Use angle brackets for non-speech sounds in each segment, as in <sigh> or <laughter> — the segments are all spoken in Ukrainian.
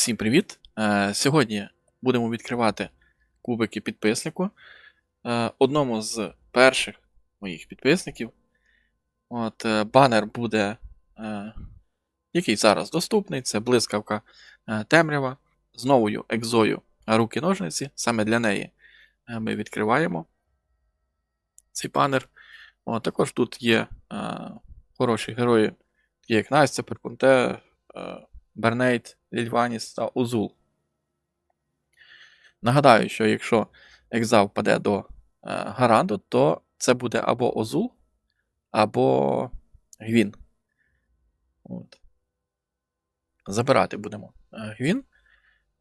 Всім привіт! Е, Сьогодні будемо відкривати кубики підписнику. Е, Одному з перших моїх підписників. От, е, банер буде, який зараз доступний. Це блискавка темрява з новою екзою руки-ножниці. Саме для неї ми відкриваємо цей банер. От, також тут є хороші герої, такі як Настя, Перкунте. Бернейт, Лільваніс та Узул. Нагадаю, що якщо екза впаде до е, гаранту, то це буде або Озул, або Гвін. От. Забирати будемо е, Гвін.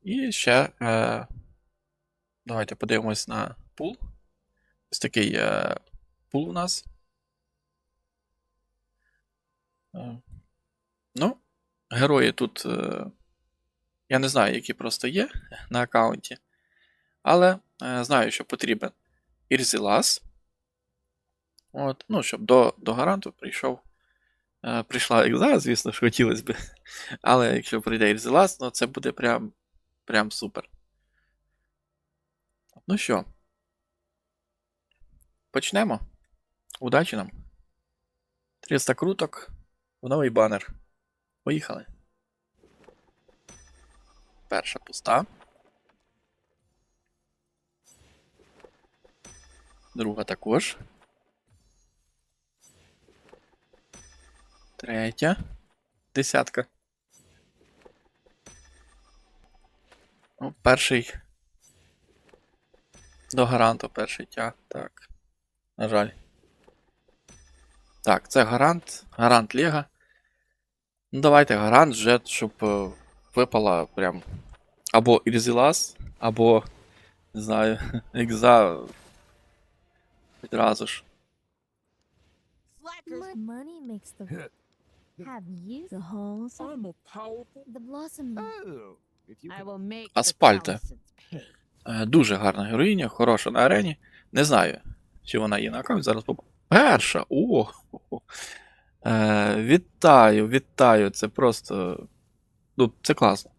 І ще е, давайте подивимось на пул. Ось такий е, пул у нас. Е, ну, Герої тут. е, Я не знаю, які просто є на аккаунті. Але е, знаю, що потрібен Ірзілас. От, ну, щоб до, до гаранту прийшов. Е, Прийшла екза, звісно ж, хотілося б. Але якщо прийде Ірзілас, то це буде прям, прям супер. Ну що, почнемо. Удачі нам. 300 круток в новий банер. Поїхали. Перша пуста. Друга також. Третя. Десятка. Ну, перший. До гаранту перший тяг. Так. На жаль. Так, це гарант. Гарант Лего. Ну, давайте гарант вже, щоб е, випала прям або Ірзілас, або, не знаю, <laughs> екза відразу ж. Money makes the. Have you the halls? I'm a powerful. The blossom. Oh, I will make Аспальте. the thousands pay. Е, Дуже гарна героїня, хороша на арені. Не знаю, чи вона є на аккаунті, зараз побачу. Перша! О! Е, вітаю, вітаю. Це просто. Ну, це класно.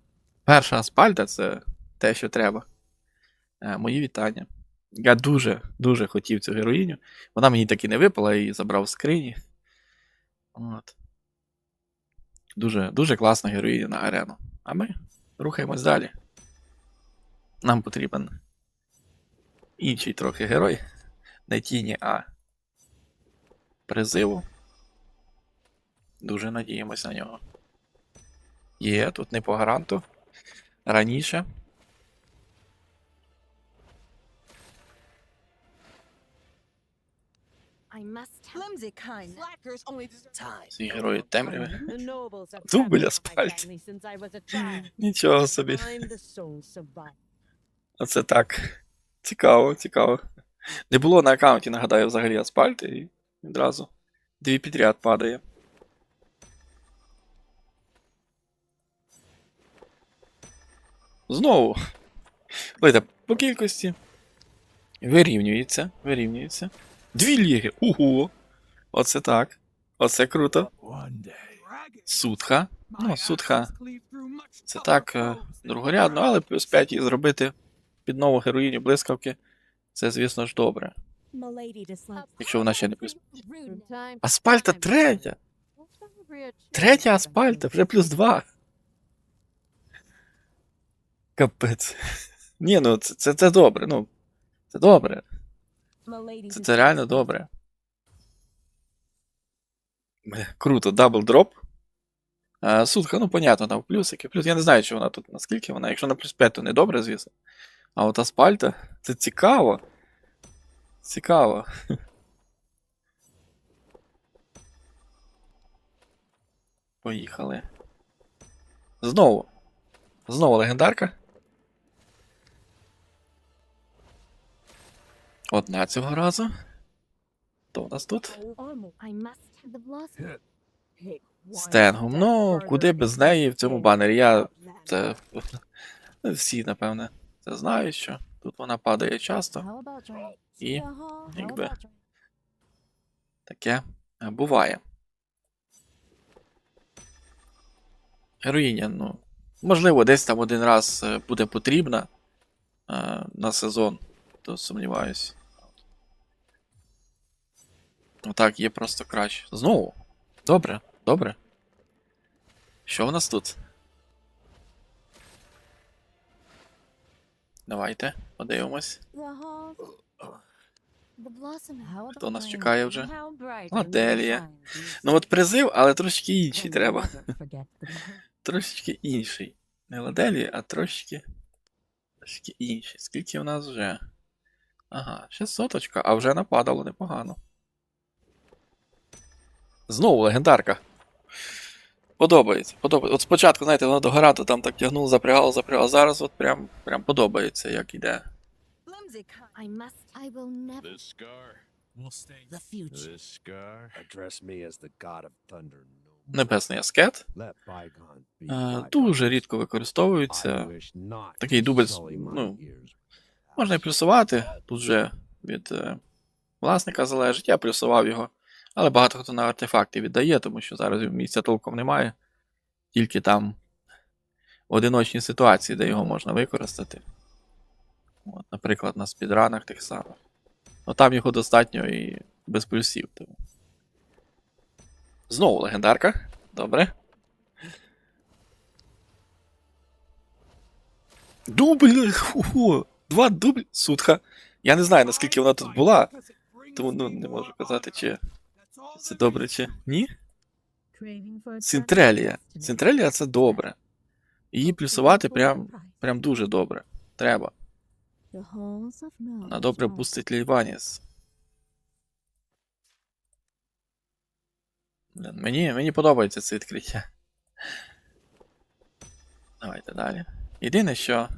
Перша аспальта це те, що треба. Е, мої вітання. Я дуже, дуже хотів цю героїню. Вона мені так і не випала, я її забрав з скрині. От. Дуже, дуже класна героїня на арену. А ми рухаємось далі. Нам потрібен інший трохи герой. Не тіні, а призиву. Дуже надіємось на нього. Є, тут не по гаранту. Раніше. Ці герої темряви. a child. Нічого собі. Survivor. Оце так. Цікаво, цікаво. Не було на аккаунті, нагадаю, взагалі аспальти і відразу дві підряд падає. Знову. Давайте, по кількості. Вирівнюється, вирівнюється. Дві ліги. Ого! Оце так. Оце круто. Сутха. Ну, сутха. much Це так, е, другорядно, але плюс 5 і зробити під нову героїню блискавки. Це, звісно ж, добре. Якщо вона ще не плюс. Аспальта третя! Третя аспальта, вже плюс 2. Капець. Ні, ну це, це, це добре, ну. Це добре. Це, це реально добре. Круто, дабл дроп. А, сутка, ну понятно, там плюсики. Плюс я не знаю, чи вона тут наскільки вона. Якщо на плюс 5, то не добре, звісно. А от аспальта, це цікаво. Цікаво. Поїхали. Знову. Знову легендарка. Одна цього разу. Хто у нас тут? Стенгом. Ну, куди без неї в цьому банері. Я це. <laughs> Всі, напевне, це знають, що тут вона падає часто. І. Якби. Таке буває. Героїня, ну, Можливо, десь там один раз е, буде потрібна е, на сезон, то сумніваюсь. Отак, є просто краще. Знову. Добре, добре. Що в нас тут? Давайте, подивимось. Хто нас чекає вже? How bright О, and Делія. shine Ну от призив, але трошки інший треба. Трошечки інший. Не ладелі, а трошки. Трошки інший. Скільки в нас вже? Ага, ще соточка, а вже нападало непогано. Знову легендарка. Подобається, подобається. От спочатку, знаєте, воно до Гарату там так тягнуло, запрягало, запрягало. Зараз от прям, прям подобається, як іде. I must I will never. This scar will stay. the future. This scar. Address me as the god of thunder. Небесний аскет. Е, дуже рідко використовується. такий дубль, ну. Можна і плюсувати, тут вже від е, власника залежить, я плюсував його. Але багато хто на артефакти віддає, тому що зараз місця толком немає. Тільки там одиночні ситуації, де його можна використати. От, наприклад, на спідранах тих самих. Ну там його достатньо і без плюсів. Тому. Знову легендарка. Добре. Дубль! Ху-ху. Два дубль. Сутха. Я не знаю, наскільки вона тут була, тому ну, не можу казати, чи це добре, чи ні. Сінтрелія. Сінтрелія це добре. Її плюсувати прям, прям дуже добре. Треба. Вона добре пустить Лільваніс. Мені, мені подобається це відкриття. Давайте далі. Єдине, що.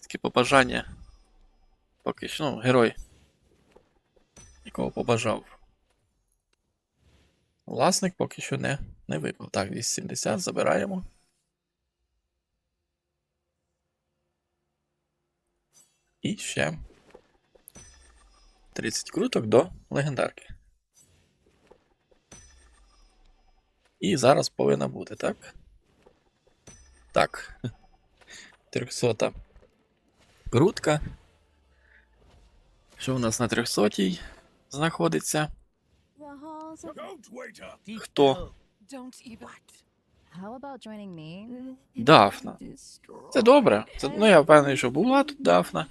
Таке побажання. Поки що, ну, герой. Якого побажав. Власник поки що не, не випав. Так, 270 забираємо. І ще 30 круток до легендарки. І зараз повинна бути, так? Так. 300 крутка. Що у нас на 300 знаходиться? Хто? Дафна. Це добре. Це, ну я впевнений, що була тут Дафна.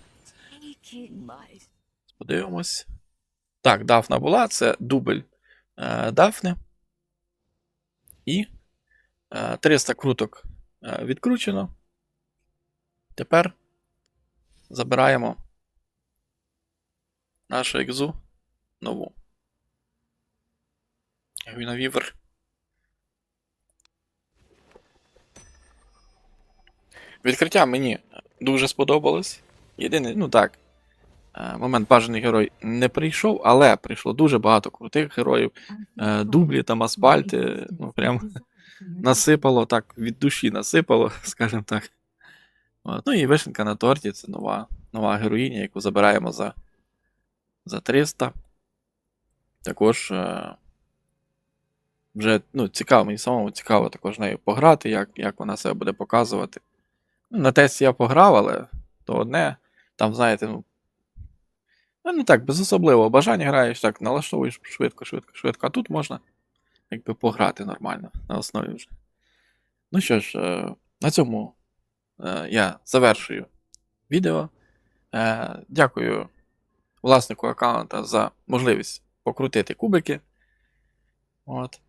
Подивимось. Так, Дафна була, це дубль е, Дафни. І е, 300 круток е, відкручено. Тепер забираємо нашу екзу нову. Гвіновівер. Відкриття мені дуже сподобалось. Єдине, ну так, е, момент бажаний герой не прийшов, але прийшло дуже багато крутих героїв. Е, Дублі там асфальти, ну прям насипало так, від душі насипало, <laughs> скажімо так. Ну і вишенка на торті це нова, нова героїня, яку забираємо за, за 300. Також е, вже ну, цікаво, мені самому цікаво також нею пограти, як, як вона себе буде показувати. Ну, на тесті я пограв, але то одне. Там, знаєте, ну. Ну, не так, без особливого бажання граєш, так, налаштовуєш швидко, швидко, швидко. А тут можна якби пограти нормально на основі вже. Ну що ж, е, на цьому е, я завершую відео. Е, Дякую власнику аккаунта за можливість покрутити кубики. От.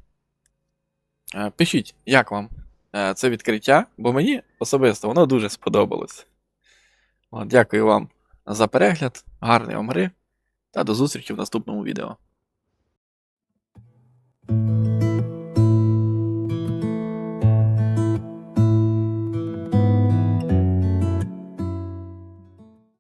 Е, Пишіть, як вам е, це відкриття, бо мені особисто воно дуже сподобалось. Дякую вам за перегляд, гарної вам гри та до зустрічі в наступному відео.